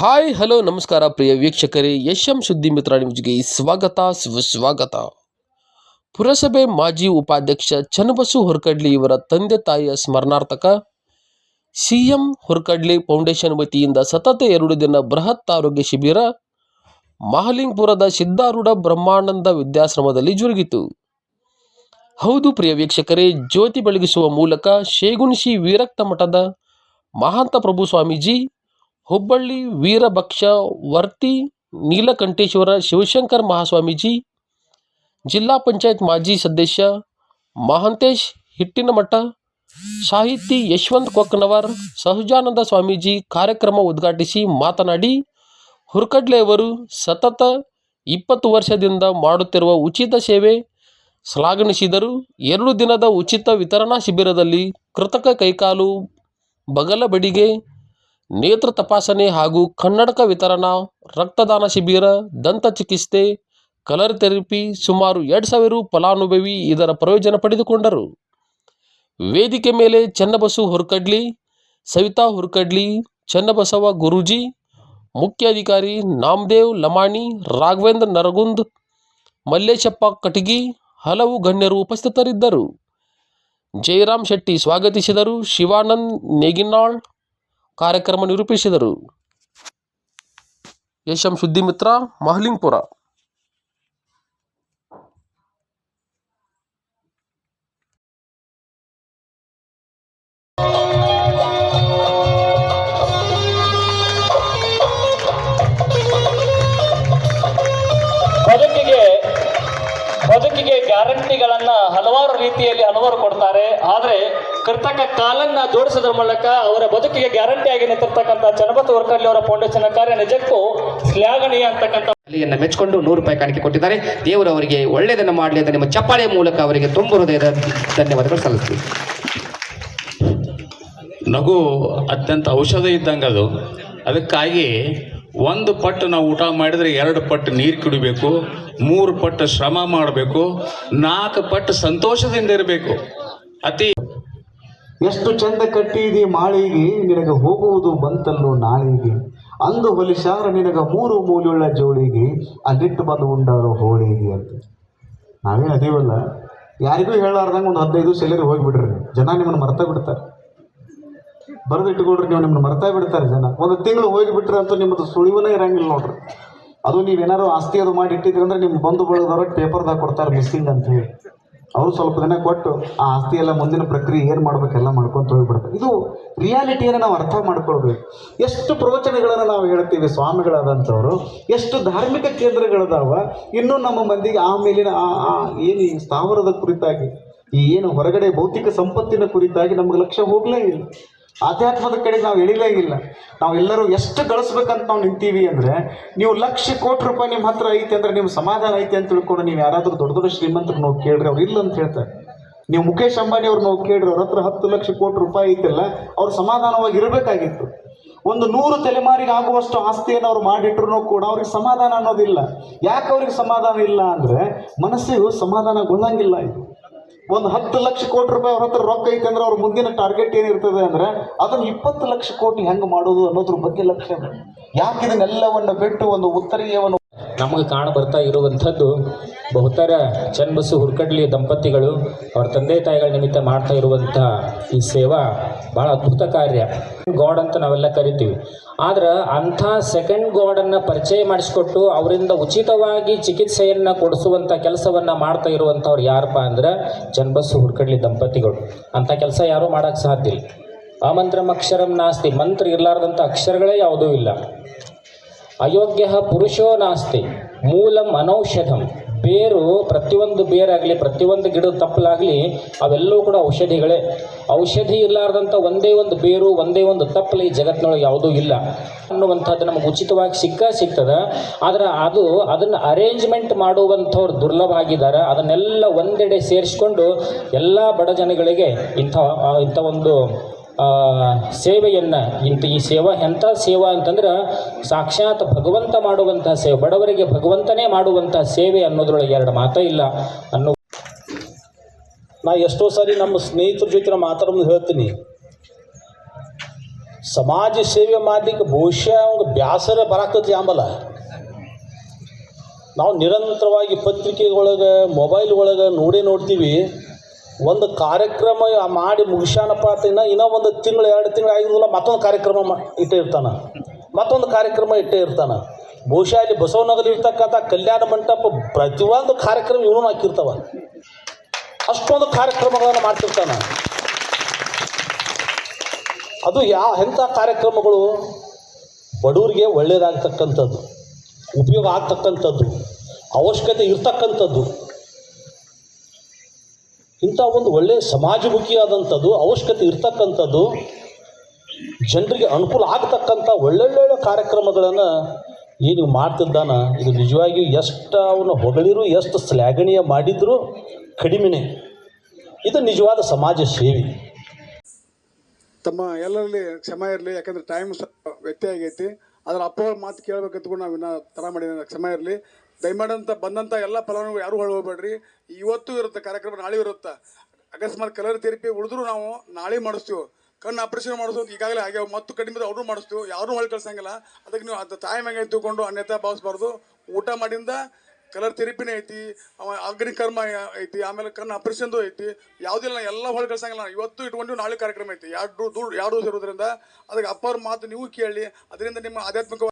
Hi, hello, ನಮಸ್ಕಾರ, ಪ್ರಿಯ ವೀಕ್ಷಕರೇ. Yash M ಸುದ್ದಿ ಮಿತ್ರ ನಿಮಗೆ ಸ್ವಾಗತ ಸುಸ್ವಾಗತ ಪುರಸಭೆ ಮಾಜಿ ಉಪಾಧ್ಯಕ್ಷ ಚನ್ನಬಸು ಹೊರಕಡ್ಲಿ ಇವರ ತಂದೆ ತಾಯಿಯ ಸ್ಮರಣಾರ್ಥಕ, ಸಿಎಂ ಹೊರಕಡ್ಲಿ ಫೌಂಡೇಶನ್ ವತಿಯಿಂದ ಸತತ ಎರಡು ದಿನ ಬೃಹತ್ ಆರೋಗ್ಯ ಶಿಬಿರ, ಮಹಲಿಂಗ್ಪುರದ ಸಿದ್ಧಾರೂಢ ಬ್ರಹ್ಮಾನಂದ ವಿದ್ಯಾಶ್ರಮದಲ್ಲಿ ಜರುಗಿತು. ಹೌದು, ಪ್ರಿಯ ವೀಕ್ಷಕರೇ, ಜ್ಯೋತಿ ಬೆಳಗಿಸುವ ಮೂಲಕ ಶೇಗುಣಿಸಿ ವೀರಕ್ತ ಮಠದ ಮಹಾಂತ ಪ್ರಭು ಸ್ವಾಮೀಜಿ ಹುಬ್ಬಳ್ಳಿ ವೀರಭಕ್ಷ ವರ್ತಿ ನೀಲಕಂಠೇಶ್ವರ ಶಿವಶಂಕರ್ ಮಹಾಸ್ವಾಮೀಜಿ, ಜಿಲ್ಲಾ ಪಂಚಾಯತ್ ಮಾಜಿ ಸದಸ್ಯ ಮಹಾಂತೇಶ್ ಹಿಟ್ಟಿನಮಠ, ಸಾಹಿತಿ ಯಶವಂತ್ ಕೊಕ್ಕನವರ್, ಸಹಜಾನಂದ ಸ್ವಾಮೀಜಿ ಕಾರ್ಯಕ್ರಮ ಉದ್ಘಾಟಿಸಿ ಮಾತನಾಡಿ ಹುರ್ಕಡ್ಲೆಯವರು ಸತತ ಇಪ್ಪತ್ತು ವರ್ಷದಿಂದ ಮಾಡುತ್ತಿರುವ ಉಚಿತ ಸೇವೆ ಶ್ಲಾಘನಿಸಿದರು ಎರಡು ದಿನದ ಉಚಿತ ವಿತರಣಾ ಶಿಬಿರದಲ್ಲಿ ಕೃತಕ ಕೈಕಾಲು, ಬಗಲ ಬಡಿಗೆ ನೇತ್ರ ತಪಾಸಣೆ ಹಾಗೂ ಕನ್ನಡಕ ವಿತರಣಾ, ರಕ್ತದಾನ ಶಿಬಿರ, ದಂತ ಚಿಕಿತ್ಸೆ, ಕಲರ್ ಥೆರಪಿ, ಸುಮಾರು ಎರಡು ಸಾವಿರ ಫಲಾನುಭವಿ ಇದರ ಪ್ರಯೋಜನ ಪಡೆದುಕೊಂಡರು. ವೇದಿಕೆ ಮೇಲೆ ಚನ್ನಬಸು ಹುರ್ಕಡ್ಲಿ, ಸವಿತಾ ಹುರ್ಕಡ್ಲಿ, ಚನ್ನಬಸವ ಗುರೂಜಿ, ಮುಖ್ಯಾಧಿಕಾರಿ ನಾಮದೇವ್ ಲಮಾಣಿ, ರಾಘವೇಂದ್ರ ನರಗುಂದ್, ಮಲ್ಲೇಶಪ್ಪ ಕಟಗಿ ಹಲವು ಗಣ್ಯರು ಉಪಸ್ಥಿತರಿದ್ದರು. ಜಯರಾಮ್ ಶೆಟ್ಟಿ ಸ್ವಾಗತಿಸಿದರು. ಶಿವಾನಂದ್ ನೇಗಿನಾಳ್ ಕಾರ್ಯಕ್ರಮ ನಿರೂಪಿಸಿದರು. ಶುದ್ಧಿ ಮಿತ್ರ ಮಹಲಿಂಗ್ಪುರ. ಬದುಕಿಗೆ ಬದುಕಿಗೆ ಗ್ಯಾರಂಟಿಗಳನ್ನ ಹಲವಾರು ರೀತಿಯಲ್ಲಿ ಹಲವಾರು ಕೊಡ್ತಾರೆ. ಆದ್ರೆ ಕೃತಕ ಕಾಲನ್ನ ಜೋಡಿಸೋದ್ರ ಮೂಲಕ ಅವರ ಬದುಕಿಗೆ ಗ್ಯಾರಂಟಿ ಆಗಿ ನಿಂತಿರ್ತಕ್ಕಂಥ ಚನಪತ್ ವರ್ಕರ್ಲಿ ಅವರ ಫೌಂಡೇಶನ್ ಕಾರ್ಯ ನಿಜಕ್ಕೂ ಶ್ಲಾಘನೀಯ ಅಂತಕ್ಕಂಥ ಅಲ್ಲಿಯನ್ನ ಮೆಚ್ಚಿಕೊಂಡು ನೂರು ರೂಪಾಯಿ ಕಾಣಿಕೆ ಕೊಟ್ಟಿದ್ದಾರೆ. ದೇವರು ಅವರಿಗೆ ಒಳ್ಳೆಯದನ್ನು ಮಾಡಲಿ ಅಂತ ನಿಮ್ಮ ಚಪ್ಪಾಳೆ ಮೂಲಕ ಅವರಿಗೆ ತುಂಬ ಹೃದಯದ ಧನ್ಯವಾದಗಳು ಸಲ್ಲಿಸ್ತೀವಿ ನಗು ಅತ್ಯಂತ ಔಷಧ ಇದ್ದಂಗೆ ಅದು. ಅದಕ್ಕಾಗಿ ಒಂದು ಪಟ್ಟು ನಾವು ಊಟ ಮಾಡಿದರೆ ಎರಡು ಪಟ್ಟು ನೀರು ಕುಡಿಬೇಕು ಮೂರು ಪಟ್ಟು ಶ್ರಮ ಮಾಡಬೇಕು ನಾಲ್ಕು ಪಟ್ಟು ಸಂತೋಷದಿಂದ ಇರಬೇಕು. ಅತಿ ಎಷ್ಟು ಚಂದ ಕಟ್ಟಿದಿ ಮಾಳಿಗೆ, ನಿನಗೆ ಹೋಗುವುದು ಬಂತಲ್ಲೋ ನಾಳಿಗೆ. ಅಂದು ಹೊಲಿಸಾರ ನಿನಗೆ ಮೂರು ಮೂಲೆಯುಳ್ಳ ಜೋಳಿಗೆ, ಅಲ್ಲಿಟ್ಟು ಬಂದು ಉಂಡಾರೋ ಹೋಳಿಗೆ ಅಂತ. ನಾವೇ ಅದೀವಲ್ಲ? ಯಾರಿಗೂ ಹೇಳಾರ್ದಂಗೆ ಒಂದು ಹದಿನೈದು ಸೆಲೆರಿ ಹೋಗಿಬಿಡ್ರಿ. ಜನ ನಿಮ್ಮನ್ನು ಮರ್ತಾ ಬಿಡ್ತಾರೆ. ಬರೆದು ಇಟ್ಕೊಳ್ರಿ ನೀವು ನಿಮ್ಮನ್ನು ಮರ್ತಾ ಬಿಡ್ತಾರೆ ಜನ. ಒಂದು ತಿಂಗಳು ಹೋಗಿಬಿಟ್ರೆ ಅಂತೂ ನಿಮ್ಮದು ಸುಳಿವನೇ ಇರಂಗಿಲ್ಲ ನೋಡ್ರಿ. ಅದು ನೀವೇನಾದ್ರು ಆಸ್ತಿ ಅದು ಮಾಡಿ ಇಟ್ಟಿದ್ರಿ ಅಂದ್ರೆ ನಿಮ್ಮ ಬಂಧು ಬಳಗದವ್ರ ಪೇಪರ್ದಾಗ ಕೊಡ್ತಾರೆ ಮಿಸ್ಸಿಂಗ್ ಅಂತ ಹೇಳಿ. ಅವರು ಸ್ವಲ್ಪ ದಿನ ಕೊಟ್ಟು ಆ ಆಸ್ತಿ ಎಲ್ಲ ಮುಂದಿನ ಪ್ರಕ್ರಿಯೆ ಏನು ಮಾಡ್ಬೇಕೆಲ್ಲ ಮಾಡ್ಕೊಂತ ಹೋಗ್ಬಿಡ್ತಾರೆ ಇದು ರಿಯಾಲಿಟಿಯನ್ನು ನಾವು ಅರ್ಥ ಮಾಡ್ಕೊಳ್ಬೇಕು. ಎಷ್ಟು ಪ್ರವಚನಗಳನ್ನು ನಾವು ಹೇಳ್ತೀವಿ ಸ್ವಾಮಿಗಳಾದಂಥವ್ರು, ಎಷ್ಟು ಧಾರ್ಮಿಕ ಕೇಂದ್ರಗಳದಾವ, ಇನ್ನೂ ನಮ್ಮ ಮಂದಿಗೆ ಆ ಆ, ಏನು ಈ ಸ್ಥಾವರದ ಕುರಿತಾಗಿ, ಈ ಏನು ಹೊರಗಡೆ ಭೌತಿಕ ಸಂಪತ್ತಿನ ಕುರಿತಾಗಿ ನಮ್ಗೆ ಲಕ್ಷ್ಯ ಹೋಗಲೇ ಇಲ್ಲ. ಆಧ್ಯಾತ್ಮದ ಕಡೆ ನಾವು ಎಳಿಲೇ ಇಲ್ಲ. ನಾವೆಲ್ಲರೂ ಎಷ್ಟು ಗಳಿಸ್ಬೇಕಂತ ನಾವು ನಿಂತೀವಿ ಅಂದರೆ ನೀವು ಲಕ್ಷ ಕೋಟಿ ರೂಪಾಯಿ ನಿಮ್ಮ ಹತ್ರ ಐತೆ ಅಂದ್ರೆ ನಿಮ್ಮ ಸಮಾಧಾನ ಐತೆ ಅಂತ ತಿಳ್ಕೊಂಡು ನೀವು ಯಾರಾದರೂ ದೊಡ್ಡ ದೊಡ್ಡ ಶ್ರೀಮಂತರು ನಾವು ಕೇಳ್ರಿ, ಅವ್ರು ಇಲ್ಲ ಅಂತ ಹೇಳ್ತಾರೆ. ನೀವು ಮುಖೇಶ್ ಅಂಬಾನಿ ಅವ್ರು ನಾವು ಕೇಳ್ರಿ, ಅವ್ರ ಹತ್ರ ಹತ್ತು ಲಕ್ಷ ಕೋಟಿ ರೂಪಾಯಿ ಐತಲ್ಲ, ಅವ್ರು ಸಮಾಧಾನವಾಗಿ ಇರಬೇಕಾಗಿತ್ತು. ಒಂದು ನೂರು ತಲೆಮಾರಿಗೆ ಆಗುವಷ್ಟು ಆಸ್ತಿಯನ್ನು ಅವ್ರು ಮಾಡಿಟ್ರು ಕೂಡ ಅವ್ರಿಗೆ ಸಮಾಧಾನ ಅನ್ನೋದಿಲ್ಲ. ಯಾಕೆ ಅವ್ರಿಗೆ ಸಮಾಧಾನ ಇಲ್ಲ ಅಂದರೆ ಮನಸ್ಸಿಗೂ ಸಮಾಧಾನಗೊಳ್ಳಂಗಿಲ್ಲ ಇದು. ಒಂದು ಹತ್ತು ಲಕ್ಷ ಕೋಟಿ ರೂಪಾಯಿ ಅವ್ರ ಹತ್ರ ರೊಕ್ಕ ಐತೆ ಅಂದ್ರೆ ಅವ್ರ ಮುಂದಿನ ಟಾರ್ಗೆಟ್ ಏನಿರ್ತದೆ ಅಂದ್ರೆ ಅದನ್ನ ಇಪ್ಪತ್ತು ಲಕ್ಷ ಕೋಟಿ ಹೆಂಗ್ ಮಾಡೋದು ಅನ್ನೋದ್ರ ಬಗ್ಗೆ ಲಕ್ಷ್ಯ ಯಾಕೆ ಇದನ್ನೆಲ್ಲವನ್ನು ಬಿಟ್ಟು ಒಂದು ಉತ್ತರೀಯವನ್ನು ನಮಗೆ ಕಾಣ ಬರ್ತಾ ಇರುವಂಥದ್ದು ಬಹುತರ ಚನ್ನಬಸು ಹುರ್ಕಡ್ಲಿ ದಂಪತಿಗಳು, ಅವರ ತಂದೆ ತಾಯಿಗಳ ನಿಮಿತ್ತ ಮಾಡ್ತಾ ಇರುವಂಥ ಈ ಸೇವಾ ಭಾಳ ಅದ್ಭುತ ಕಾರ್ಯ. ಗಾಡ್ ಅಂತ ನಾವೆಲ್ಲ ಕರಿತೀವಿ. ಆದ್ರೆ ಅಂಥ ಸೆಕೆಂಡ್ ಗಾಡನ್ನು ಪರಿಚಯ ಮಾಡಿಸ್ಕೊಟ್ಟು ಅವರಿಂದ ಉಚಿತವಾಗಿ ಚಿಕಿತ್ಸೆಯನ್ನು ಕೊಡಿಸುವಂಥ ಕೆಲಸವನ್ನು ಮಾಡ್ತಾ ಇರುವಂಥವ್ರು ಯಾರಪ್ಪ ಅಂದ್ರೆ ಚನ್ನಬಸು ಹುರ್ಕಡ್ಲಿ ದಂಪತಿಗಳು. ಅಂಥ ಕೆಲಸ ಯಾರೂ ಮಾಡೋಕ್ಕೆ ಸಾಧ್ಯ ಇಲ್ಲ. ಅಮಂತ್ರಂ ಅಕ್ಷರಂ ನಾಸ್ತಿ. ಮಂತ್ರ ಇರಲಾರ್ದಂಥ ಅಕ್ಷರಗಳೇ ಯಾವುದೂ ಇಲ್ಲ. ಅಯೋಗ್ಯ ಪುರುಷೋ ನಾಸ್ತಿ, ಮೂಲಂ ಅನೌಷಧಂ. ಬೇರು ಪ್ರತಿಯೊಂದು ಬೇರಾಗಲಿ, ಪ್ರತಿಯೊಂದು ಗಿಡದ ತಪ್ಪಲಾಗಲಿ, ಅವೆಲ್ಲವೂ ಕೂಡ ಔಷಧಿಗಳೇ. ಔಷಧಿ ಇರಲಾರ್ದಂಥ ಒಂದೇ ಒಂದು ಬೇರು, ಒಂದೇ ಒಂದು ತಪ್ಪಲು ಈ ಜಗತ್ತಿನೊಳಗೆ ಯಾವುದೂ ಇಲ್ಲ. ಅನ್ನುವಂಥದ್ದು ನಮಗೆ ಉಚಿತವಾಗಿ ಸಿಕ್ಕ ಸಿಗ್ತದೆ. ಆದರೆ ಅದು ಅದನ್ನು ಅರೇಂಜ್ಮೆಂಟ್ ಮಾಡುವಂಥವ್ರು ದುರ್ಲಭ ಆಗಿದ್ದಾರೆ. ಅದನ್ನೆಲ್ಲ ಒಂದೆಡೆ ಸೇರಿಸ್ಕೊಂಡು ಎಲ್ಲ ಬಡ ಜನಗಳಿಗೆ ಇಂಥ ಇಂಥ ಒಂದು ಸೇವೆಯನ್ನು ಇಂಥ ಈ ಸೇವಾ, ಎಂಥ ಸೇವಾ ಅಂತಂದ್ರೆ ಸಾಕ್ಷಾತ್ ಭಗವಂತ ಮಾಡುವಂಥ ಸೇವೆ, ಬಡವರಿಗೆ ಭಗವಂತನೇ ಮಾಡುವಂಥ ಸೇವೆ ಅನ್ನೋದ್ರೊಳಗೆ ಎರಡು ಮಾತೇ ಇಲ್ಲ. ಅನ್ನೋ ನಾ ಎಷ್ಟೋ ಸಾರಿ ನಮ್ಮ ಸ್ನೇಹಿತರ ಜೊತೆ ನಾ ಮಾತಾಡೋದು ಹೇಳ್ತೀನಿ. ಸಮಾಜ ಸೇವೆ ಮಾಡಲಿಕ್ಕೆ ಬಹುಶಃ ಒಂದು ಬ್ಯಾಸರ ಬರಾಕತಿ ಆಂಬಲ್ಲ ನಾವು ನಿರಂತರವಾಗಿ ಪತ್ರಿಕೆ ಒಳಗೆ ಮೊಬೈಲ್ ಒಳಗೆ ನೋಡೇ ನೋಡ್ತೀವಿ. ಒಂದು ಕಾರ್ಯಕ್ರಮ ಮಾಡಿ ಮುಗಿಸ್ಯಾನಪ್ಪ ಅಂತ ಇನ್ನ ಒಂದು ತಿಂಗಳು, ಎರಡು ತಿಂಗಳು ಆಗಿರೋದಿಲ್ಲ ಮತ್ತೊಂದು ಕಾರ್ಯಕ್ರಮ ಇಟ್ಟೇ ಇರ್ತಾನೆ. ಮತ್ತೊಂದು ಕಾರ್ಯಕ್ರಮ ಇಟ್ಟೇ ಇರ್ತಾನೆ. ಬಹುಶಃ ಇಲ್ಲಿ ಬಸವನಗರ ಇರ್ತಕ್ಕಂಥ ಕಲ್ಯಾಣ ಮಂಟಪ ಪ್ರತಿಯೊಂದು ಕಾರ್ಯಕ್ರಮ ಇವನು ಹಾಕಿರ್ತಾವ. ಅಷ್ಟೊಂದು ಕಾರ್ಯಕ್ರಮಗಳನ್ನು ಮಾಡ್ತಿರ್ತಾನೆ. ಅದು ಯಾವ ಎಂಥ ಕಾರ್ಯಕ್ರಮಗಳು? ಬಡವರಿಗೆ ಒಳ್ಳೆಯದಾಗ್ತಕ್ಕಂಥದ್ದು ಉಪಯೋಗ ಆಗ್ತಕ್ಕಂಥದ್ದು, ಅವಶ್ಯಕತೆ ಇರ್ತಕ್ಕಂಥದ್ದು. ಇಂಥ ಒಂದು ಒಳ್ಳೆಯ ಸಮಾಜಮುಖಿಯಾದಂಥದ್ದು, ಅವಶ್ಯಕತೆ ಇರ್ತಕ್ಕಂಥದ್ದು, ಜನರಿಗೆ ಅನುಕೂಲ ಆಗ್ತಕ್ಕಂಥ ಒಳ್ಳೊಳ್ಳೆ ಕಾರ್ಯಕ್ರಮಗಳನ್ನು ಏನು ಮಾಡ್ತಿದ್ದಾನ, ಇದು ನಿಜವಾಗಿಯೂ ಎಷ್ಟು ಅವನು ಹೊಗಳಿರು, ಎಷ್ಟು ಶ್ಲಾಘನೀಯ ಮಾಡಿದರೂ ಕಡಿಮೆನೇ. ಇದು ನಿಜವಾದ ಸಮಾಜ ಸೇವೆ. ತಮ್ಮ ಎಲ್ಲರಲ್ಲಿ ಕ್ಷಮ ಇರಲಿ, ಯಾಕಂದ್ರೆ ಟೈಮ್ ವ್ಯತ್ಯ ಆಗೈತಿ. ಅದ್ರ ಅಪ್ಪ ಮಾತು ಕೇಳಬೇಕಂತ ನಾವು ಇನ್ನ ತರ ಮಾಡಿದ ಕ್ಷಮ ಇರಲಿ. ದಯಮಾಡಂತ ಬಂದಂತ ಎಲ್ಲ ಫಲಾನುಭವಿ ಯಾರು ಹೊಳ ಹೋಗ್ಬೇಡ್ರಿ. ಇವತ್ತು ಇರುತ್ತೆ ಕಾರ್ಯಕ್ರಮ ನಾಳೆ ಇರುತ್ತೆ? ಅಕಸ್ಮಾತ್ ಕಲರ್ ಥೆರಪಿ ಉಳಿದ್ರು ನಾವು ನಾಳೆ ಮಾಡಿಸ್ತೀವಿ. ಕಣ್ಣು ಆಪರೇಷನ್ ಮಾಡಿಸೋದು ಈಗಾಗಲೇ ಆಗ್ಯಾವ ಮತ್ತು ಕಡಿಮೆ ಅವ್ರು ಮಾಡಿಸ್ತೀವಿ. ಯಾರು ಹೊಳೆ ಕಳ್ಸಂಗಿಲ್ಲ. ಅದಕ್ಕೆ ನೀವು ಅದು ತಾಯಿ ಮ್ಯಾಗೆ ತಿಳ್ಕೊಂಡು ಅನ್ಯತಾ ಭಾವಿಸ್ಬಾರ್ದು. ಊಟ ಮಾಡಿಂದ ಕಲರ್ ಥೆರಪಿನೇ ಐತಿ. ಅಗ್ನಿಕರ್ಮ ಐತಿ, ಆಮೇಲೆ ಕಣ್ಣು ಆಪರೇಷನ್ದು ಐತಿ. ಯಾವುದಿಲ್ಲ, ಎಲ್ಲ ಹೊಳ್ ಕಳ್ಸಂಗಿಲ್ಲ. ಇವತ್ತು ಇಟ್ಕೊಂಡು ನಾಳೆ ಕಾರ್ಯಕ್ರಮ ಐತಿ. ಯಾರು ದೂರ ಎರಡು ಇರೋದ್ರಿಂದ ಅದಕ್ಕೆ ಅಪ್ಪವ್ರ ಮಾತು ನೀವು ಕೇಳಿ. ಅದರಿಂದ ನಿಮ್ಮ ಆಧ್ಯಾತ್ಮಿಕ